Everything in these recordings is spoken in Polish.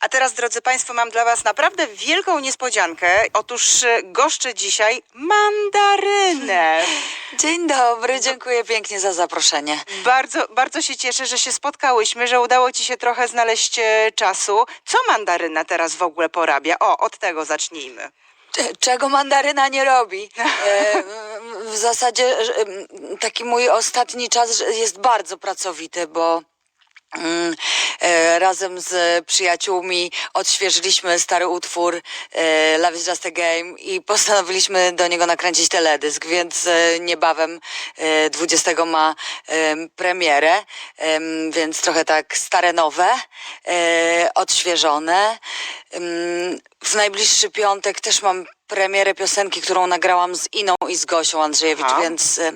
A teraz, drodzy Państwo, mam dla Was naprawdę wielką niespodziankę. Otóż e, goszczę dzisiaj mandarynę. Dzień dobry, dziękuję pięknie za zaproszenie. Bardzo, bardzo się cieszę, że się spotkałyśmy, że udało Ci się trochę znaleźć e, czasu. Co mandaryna teraz w ogóle porabia? O, od tego zacznijmy. Cze- Czego mandaryna nie robi? E, w zasadzie taki mój ostatni czas jest bardzo pracowity, bo razem z przyjaciółmi odświeżyliśmy stary utwór e, Love is just a game i postanowiliśmy do niego nakręcić teledysk, więc e, niebawem e, 20 ma em, premierę, em, więc trochę tak stare nowe, e, odświeżone. W najbliższy piątek też mam premierę piosenki, którą nagrałam z Iną i z Gosią Andrzejewicz, Aha. więc e,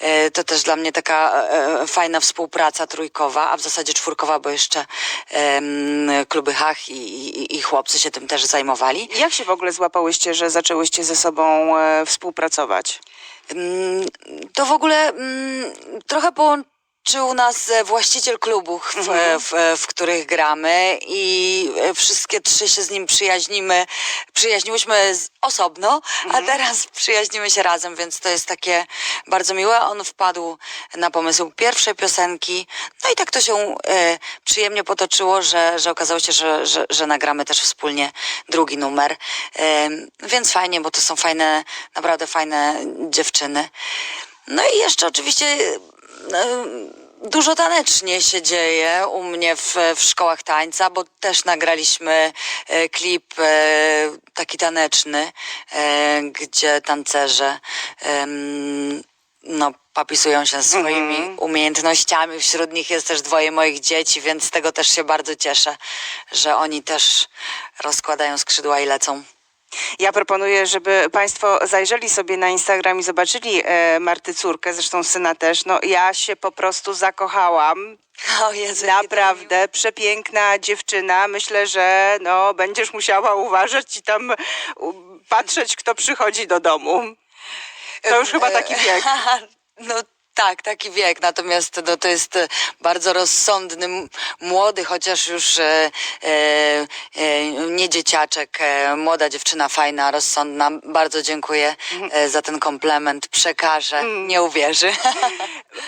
e, to też dla mnie taka e, fajna współpraca trójkowa, a w zasadzie czwórkowa, bo jeszcze kluby Hach i, i, i chłopcy się tym też zajmowali. Jak się w ogóle złapałyście, że zaczęłyście ze sobą e, współpracować? To w ogóle mm, trochę połączył nas e, właściciel klubów, w, w, w których gramy i e, wszystkie trzy się z nim przyjaźnimy. Przyjaźniłyśmy osobno, a teraz przyjaźnimy się razem, więc to jest takie bardzo miłe. On wpadł na pomysł pierwszej piosenki, no i tak to się e, przyjemnie potoczyło, że, że okazało się, że, że, że nagramy też wspólnie drugi numer. E, więc fajnie, bo to są fajne, naprawdę fajne dziewczyny. No i jeszcze oczywiście e, dużo tanecznie się dzieje u mnie w, w szkołach tańca, bo też nagraliśmy e, klip e, taki taneczny, e, gdzie tancerze no, popisują się swoimi umiejętnościami. Wśród nich jest też dwoje moich dzieci, więc z tego też się bardzo cieszę, że oni też rozkładają skrzydła i lecą. Ja proponuję, żeby Państwo zajrzeli sobie na Instagram i zobaczyli e, Marty córkę, zresztą syna też. No ja się po prostu zakochałam. O Jezu, jakie to Naprawdę przepiękna dziewczyna. Myślę, że no, będziesz musiała uważać i tam u, patrzeć, kto przychodzi do domu. To już chyba taki wiek. No tak, taki wiek. Natomiast no, to jest e, bardzo rozsądny, młody, chociaż już e, e, e, nie dzieciaczek, e, młoda dziewczyna, fajna, rozsądna. Bardzo dziękuję e, za ten komplement. Przekażę, nie uwierzy.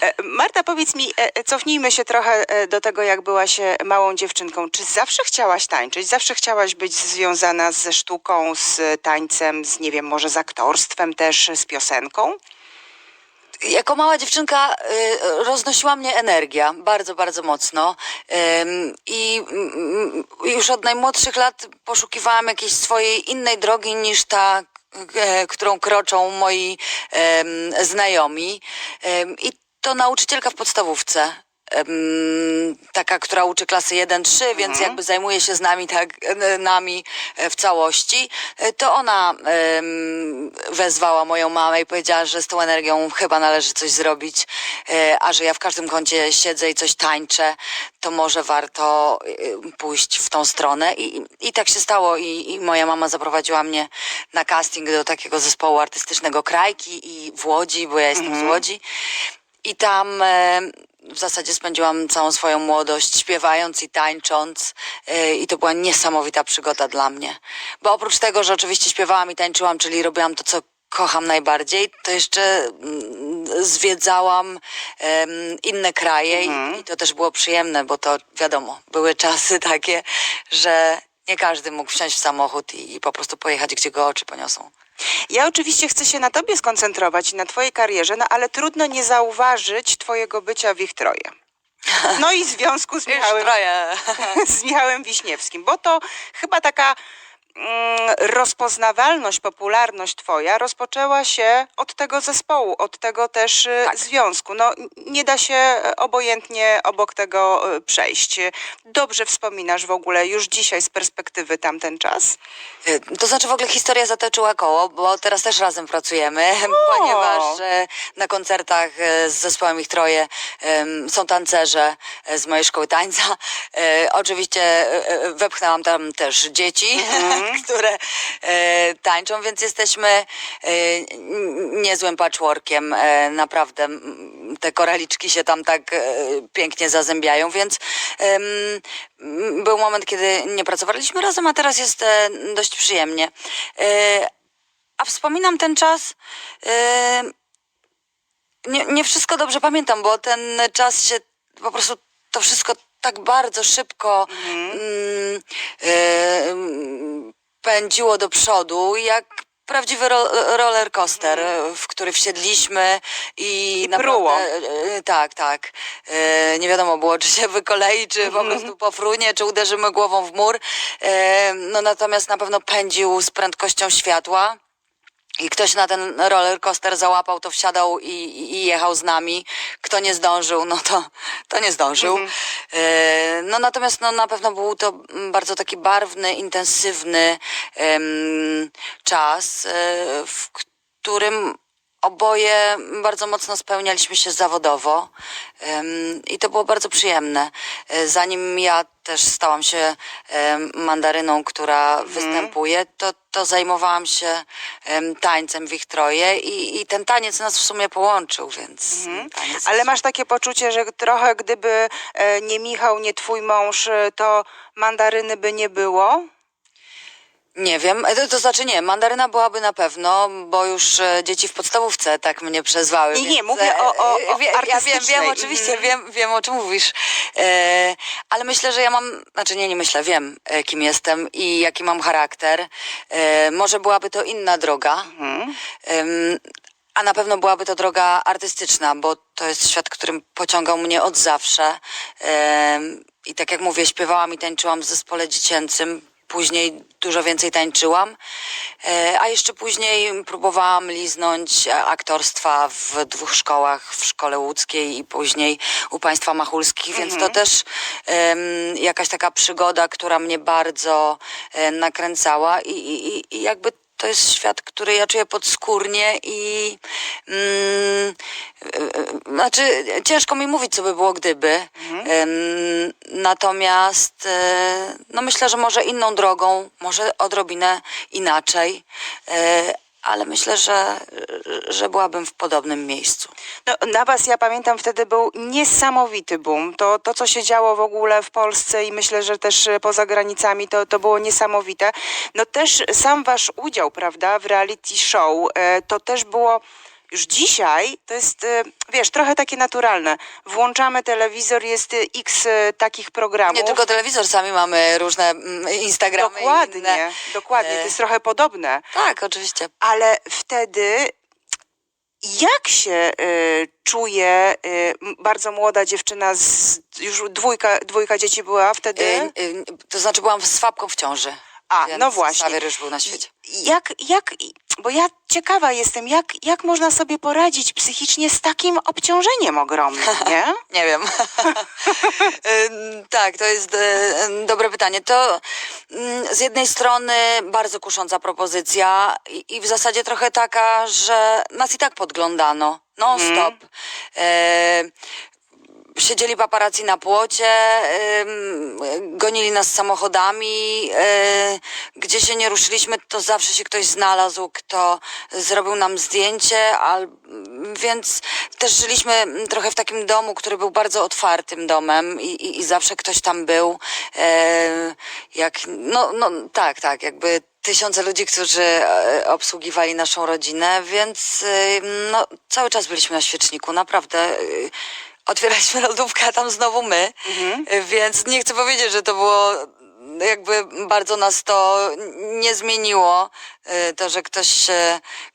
E, Marta, powiedz mi, e, cofnijmy się trochę do tego, jak byłaś małą dziewczynką. Czy zawsze chciałaś tańczyć? Zawsze chciałaś być związana ze sztuką, z tańcem, z nie wiem, może z aktorstwem też, z piosenką? Jako mała dziewczynka y, roznosiła mnie energia bardzo, bardzo mocno. Ym, I mm, już od najmłodszych lat poszukiwałam jakiejś swojej innej drogi niż ta, e, którą kroczą moi znajomi. I to nauczycielka w podstawówce. Taka, która uczy klasy 1-3, więc jakby zajmuje się z nami, tak, e, nami e, w całości. E, To ona wezwała moją mamę i powiedziała, że z tą energią chyba należy coś zrobić, a że ja w każdym kącie siedzę i coś tańczę, to może warto pójść w tą stronę. I, i- tak się stało i, i moja mama zaprowadziła mnie na casting do takiego zespołu artystycznego Krajki i w Łodzi, bo ja jestem z Łodzi. I tam w zasadzie spędziłam całą swoją młodość śpiewając i tańcząc e, i to była niesamowita przygoda dla mnie. Bo oprócz tego, że oczywiście śpiewałam i tańczyłam, czyli robiłam to, co kocham najbardziej, to jeszcze mm, zwiedzałam inne kraje i, i to też było przyjemne, bo to wiadomo, były czasy takie, że nie każdy mógł wsiąść w samochód i, i po prostu pojechać, gdzie go oczy poniosą. Ja oczywiście chcę się na tobie skoncentrować i na twojej karierze, no ale trudno nie zauważyć twojego bycia w ich troje. No i związku z Michałem, z Michałem Wiśniewskim, bo to chyba taka rozpoznawalność, popularność twoja rozpoczęła się od tego zespołu, od tego też y, związku. No, nie da się e, obojętnie obok tego y, przejść. Dobrze wspominasz w ogóle już dzisiaj z perspektywy tamten czas? Y, To znaczy w ogóle historia zatoczyła koło, bo teraz też razem pracujemy, ponieważ e, na koncertach z zespołem ich troje są tancerze z mojej szkoły tańca. Oczywiście wepchnęłam tam też dzieci, które e, tańczą, więc jesteśmy e, niezłym patchworkiem. E, naprawdę te koraliczki się tam tak pięknie zazębiają, więc był moment, kiedy nie pracowaliśmy razem, a teraz jest dość przyjemnie. A wspominam ten czas. Nie, nie wszystko dobrze pamiętam, bo ten czas się po prostu to wszystko tak bardzo szybko mm, pędziło do przodu, jak prawdziwy ro, roller coaster, w który wsiedliśmy i, pruło. e, tak, tak. E, nie wiadomo było, czy się wykolei, czy po prostu pofrunie, czy uderzymy głową w mur. E, no natomiast na pewno pędził z prędkością światła. I ktoś na ten roller coaster załapał, to wsiadał i, i, jechał z nami. Kto nie zdążył, no to, to nie zdążył. E, no natomiast no, na pewno był to bardzo taki barwny, intensywny em, czas, e, w którym oboje bardzo mocno spełnialiśmy się zawodowo i to było bardzo przyjemne. E, Zanim ja też stałam się mandaryną, która występuje, to, to zajmowałam się em, tańcem w ich troje i, i ten taniec nas w sumie połączył, więc taniec Ale masz takie poczucie, że trochę gdyby e, nie Michał, nie twój mąż, e, to mandaryny by nie było? Nie wiem, E, to, to znaczy nie, mandaryna byłaby na pewno, bo już e, dzieci w podstawówce tak mnie przezwały. Nie, nie, więc, mówię o- o- e, o wie, Ja wiem, artystycznej. wiem, oczywiście, Mhm. wiem, wiem o czym mówisz. E, ale myślę, że ja mam, znaczy nie, nie myślę, wiem e, kim jestem i jaki mam charakter. E, może byłaby to inna droga. Em, a na pewno byłaby to droga artystyczna, bo to jest świat, którym pociągał mnie od zawsze. Em, I tak jak mówię, śpiewałam i tańczyłam w zespole dziecięcym. Później dużo więcej tańczyłam, E, a jeszcze później próbowałam liznąć e, aktorstwa w dwóch szkołach, w szkole łódzkiej i później u państwa machulskich, więc to też em, jakaś taka przygoda, która mnie bardzo e, nakręcała i, i- i jakby to jest świat, który ja czuję podskórnie i mm, e, e, znaczy ciężko mi mówić, co by było gdyby. Em, natomiast e, no myślę, że może inną drogą, może odrobinę inaczej, ale myślę, że, że byłabym w podobnym miejscu. No, na was, ja pamiętam, wtedy był niesamowity boom. To, to, co się działo w ogóle w Polsce i myślę, że też e, poza granicami, to, to było niesamowite. No też sam wasz udział, prawda, w reality show, e, to też było... Już dzisiaj to jest, e, wiesz, trochę takie naturalne. Włączamy telewizor, jest e, x e, takich programów. Nie tylko telewizor, sami mamy różne mm, Instagramy. Dokładnie, dokładnie. To jest trochę podobne. Tak, oczywiście. ale wtedy jak się y, czuje y, bardzo młoda dziewczyna, z, już dwójka, dwójka dzieci była wtedy? Y, y, to znaczy byłam z swabką w ciąży. A, no właśnie. Sawier już był na świecie. Jak, jak, bo ja ciekawa jestem, jak, jak można sobie poradzić psychicznie z takim obciążeniem ogromnym, nie? Nie wiem. Ym, tak, to jest e, dobre pytanie. To z jednej strony bardzo kusząca propozycja i, i w zasadzie trochę taka, że nas i tak podglądano non-stop. E, Siedzieli paparazzi na płocie, ym, gonili nas samochodami, y, gdzie się nie ruszyliśmy, to zawsze się ktoś znalazł, kto zrobił nam zdjęcie, al, więc też żyliśmy trochę w takim domu, który był bardzo otwartym domem i, i, i zawsze ktoś tam był. E, jak, no, no tak, tak, jakby tysiące ludzi, którzy e, obsługiwali naszą rodzinę, więc y, no, cały czas byliśmy na świeczniku, naprawdę. Y, Otwieraliśmy lodówkę, a tam znowu my, Y, więc nie chcę powiedzieć, że to było jakby bardzo nas to nie zmieniło, y, to, że ktoś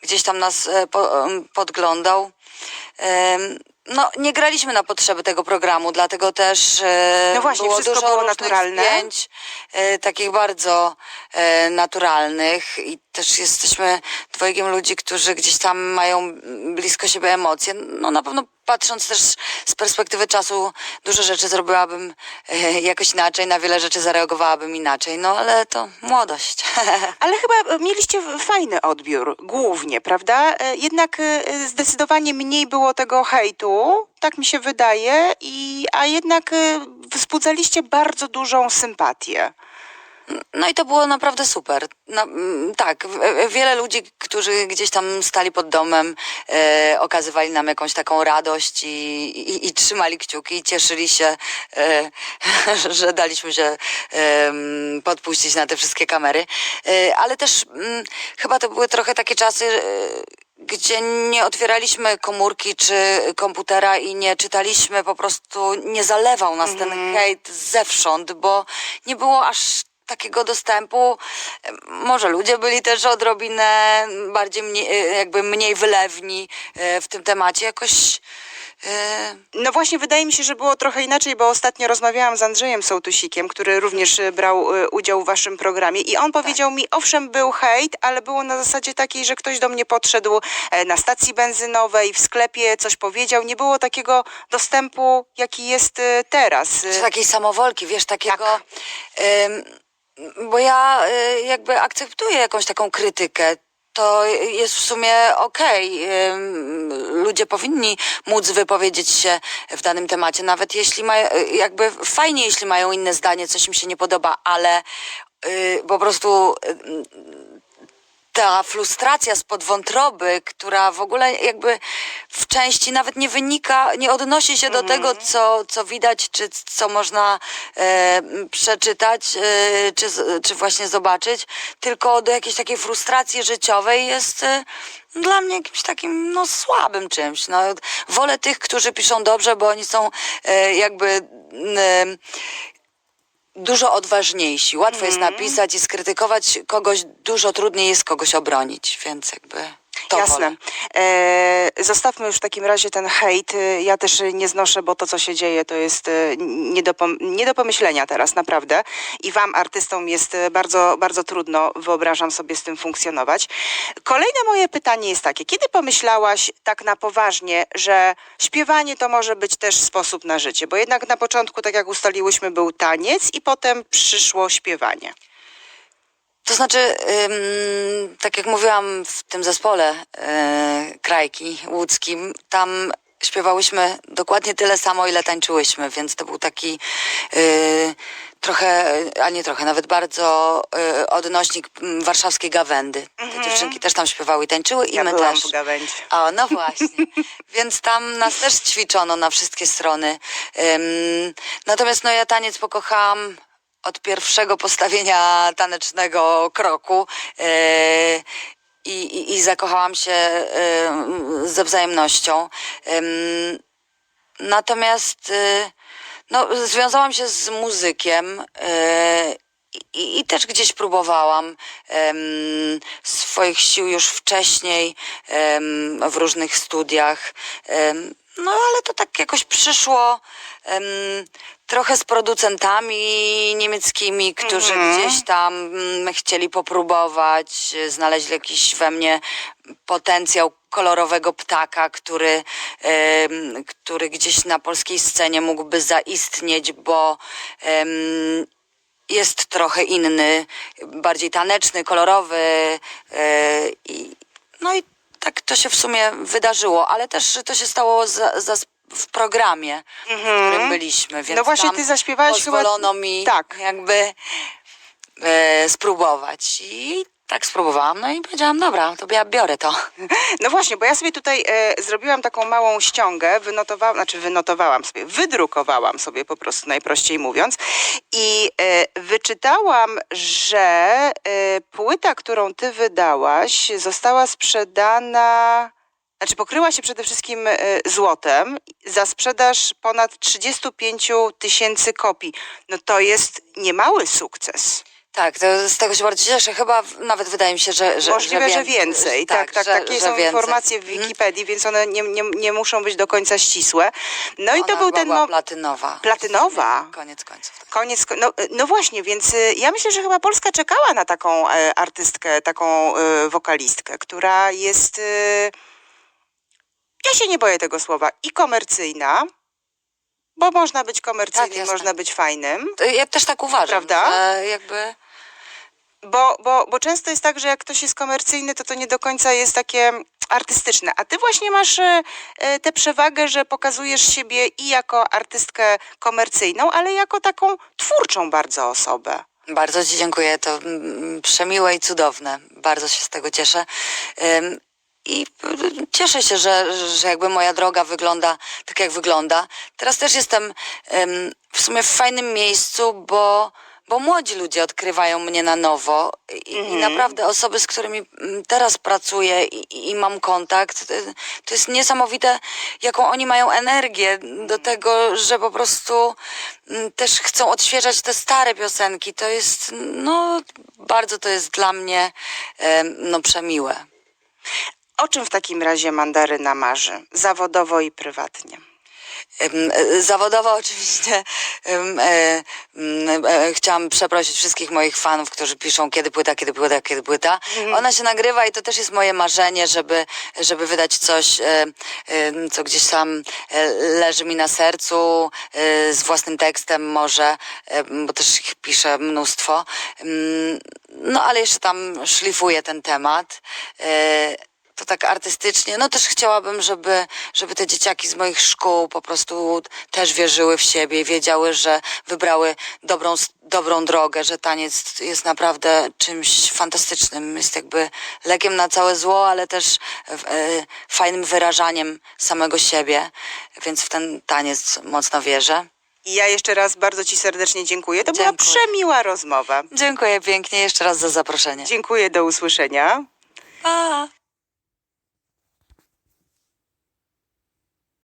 gdzieś tam nas po- em, podglądał. No, nie graliśmy na potrzeby tego programu, dlatego też No właśnie, było dużo było naturalne. zdjęć, takich bardzo naturalnych i też jesteśmy dwojgiem ludzi, którzy gdzieś tam mają blisko siebie emocje. No na pewno patrząc też z perspektywy czasu, dużo rzeczy zrobiłabym e, jakoś inaczej, na wiele rzeczy zareagowałabym inaczej, no ale to młodość. Ale chyba mieliście fajny odbiór, głównie, prawda? E, Jednak e, zdecydowanie mniej było tego hejtu, tak mi się wydaje, i, a jednak wzbudzaliście bardzo dużą sympatię. No i to było naprawdę super. No, mm, tak, w- wiele ludzi, którzy gdzieś tam stali pod domem, e, okazywali nam jakąś taką radość i, i, i trzymali kciuki i cieszyli się, e, że daliśmy się em, podpuścić na te wszystkie kamery. E, ale też mm, chyba to były trochę takie czasy, e, gdzie nie otwieraliśmy komórki czy komputera i nie czytaliśmy, po prostu nie zalewał nas ten hejt zewsząd, bo nie było aż takiego dostępu. Może ludzie byli też odrobinę bardziej mniej, jakby mniej wylewni e, w tym temacie. Jakoś e, No właśnie, wydaje mi się, że było trochę inaczej, bo ostatnio rozmawiałam z Andrzejem Sołtusikiem, który również e, brał e, udział w waszym programie i on powiedział mi, owszem, był hejt, ale było na zasadzie takiej, że ktoś do mnie podszedł e, na stacji benzynowej, w sklepie, coś powiedział. Nie było takiego dostępu, jaki jest e, teraz. czy E, takiej samowolki, wiesz, takiego. Tak. em, bo ja e, jakby akceptuję jakąś taką krytykę. To jest w sumie okej. Em, Ludzie powinni móc wypowiedzieć się w danym temacie, nawet jeśli mają, jakby fajnie, jeśli mają inne zdanie, coś im się nie podoba, ale y, po prostu y, ta frustracja spod wątroby, która w ogóle jakby w części nawet nie wynika, nie odnosi się do tego, co, co widać, czy co można e, przeczytać, e, czy, czy właśnie zobaczyć, tylko do jakiejś takiej frustracji życiowej jest e, dla mnie jakimś takim no, słabym czymś. No, wolę tych, którzy piszą dobrze, bo oni są e, jakby. Dużo odważniejsi. Łatwo jest Mhm. napisać i skrytykować kogoś, dużo trudniej jest kogoś obronić, więc jakby to Jasne. E, zostawmy już w takim razie ten hejt. Ja też nie znoszę, bo to, co się dzieje, to jest e, nie do, nie do pomyślenia teraz, naprawdę. I wam, artystom, jest e, bardzo, bardzo trudno, wyobrażam sobie, z tym funkcjonować. Kolejne moje pytanie jest takie. Kiedy pomyślałaś tak na poważnie, że śpiewanie to może być też sposób na życie? Bo jednak na początku, tak jak ustaliłyśmy, był taniec i potem przyszło śpiewanie. To znaczy, ym, tak jak mówiłam w tym zespole yy, Krajki łódzkim, tam śpiewałyśmy dokładnie tyle samo, ile tańczyłyśmy, więc to był taki yy, trochę, a nie trochę, nawet bardzo yy, odnośnik mm, warszawskiej gawędy. Te dziewczynki też tam śpiewały i tańczyły i Ja my byłam też. w gawędzi. O, no właśnie. Więc tam nas też ćwiczono na wszystkie strony. Ym, natomiast no ja taniec pokochałam od pierwszego postawienia tanecznego kroku. Yy, i, i, I zakochałam się yy, ze wzajemnością. Natomiast yy, no, związałam się z muzykiem i, i też gdzieś próbowałam swoich sił już wcześniej w różnych studiach. No ale to tak jakoś przyszło em, trochę z producentami niemieckimi, którzy gdzieś tam mm, chcieli popróbować, e, znaleźli jakiś we mnie potencjał kolorowego ptaka, który, em, który gdzieś na polskiej scenie mógłby zaistnieć, bo em, jest trochę inny, bardziej taneczny, kolorowy e, i to się w sumie wydarzyło, ale też to się stało za, za, w programie, w którym byliśmy, więc No właśnie, ty zaśpiewałaś chyba- pozwolono mi Tak. jakby e, spróbować i tak spróbowałam, no i powiedziałam, dobra, to ja biorę to. No właśnie, bo ja sobie tutaj e, zrobiłam taką małą ściągę, wynotowałam, znaczy wynotowałam sobie, wydrukowałam sobie po prostu najprościej mówiąc i e, wyczytałam, że e, płyta, którą ty wydałaś została sprzedana, znaczy pokryła się przede wszystkim e, złotem za sprzedaż ponad 35 tysięcy kopii. No to jest niemały sukces. Tak, to z tego się bardzo cieszę. Chyba w- nawet wydaje mi się, że, że Możliwe, że wię- więcej. Tak, tak, że- takie że są więcej. informacje w Mhm. Wikipedii, więc one nie, nie, nie muszą być do końca ścisłe. No i to był chyba ten była platynowa. Platynowa? Koniec końców. tak. Koniec, ko- no, no właśnie, więc y, ja myślę, że chyba Polska czekała na taką e, artystkę, taką e, wokalistkę, która jest, e, ja się nie boję tego słowa, i komercyjna, bo można być komercyjnym, Tak, jasne. można być fajnym. Ja też tak uważam. Prawda? Że jakby Bo, bo, bo często jest tak, że jak ktoś jest komercyjny, to to nie do końca jest takie artystyczne. A ty właśnie masz e, e, tę przewagę, że pokazujesz siebie i jako artystkę komercyjną, ale jako taką twórczą bardzo osobę. Bardzo Ci dziękuję. To mm, przemiłe i cudowne. Bardzo się z tego cieszę. I y, cieszę się, że, że jakby moja droga wygląda tak, jak wygląda. Teraz też jestem w sumie w fajnym miejscu, bo, bo młodzi ludzie odkrywają mnie na nowo. I, i naprawdę osoby, z którymi mm, teraz pracuję i, i- mam kontakt, to jest niesamowite, jaką oni mają energię do tego, że po prostu mm, też chcą odświeżać te stare piosenki. To jest, no, bardzo to jest dla mnie, no, przemiłe. O czym w takim razie mandaryna marzy? Zawodowo i prywatnie. E, Zawodowo oczywiście e, e, chciałam przeprosić wszystkich moich fanów, którzy piszą kiedy płyta, kiedy płyta, kiedy płyta. Ona się nagrywa i to też jest moje marzenie, żeby, żeby wydać coś, co gdzieś tam leży mi na sercu, z własnym tekstem może, bo też ich piszę mnóstwo. No ale jeszcze tam szlifuję ten temat. To tak artystycznie. No też chciałabym, żeby, żeby te dzieciaki z moich szkół po prostu też wierzyły w siebie i wiedziały, że wybrały dobrą, dobrą drogę, że taniec jest naprawdę czymś fantastycznym. Jest jakby lekiem na całe zło, ale też e, fajnym wyrażaniem samego siebie, więc w ten taniec mocno wierzę. I ja jeszcze raz bardzo Ci serdecznie dziękuję. To była Dziękuję. przemiła rozmowa. Dziękuję pięknie jeszcze raz za zaproszenie. Dziękuję, do usłyszenia. Pa!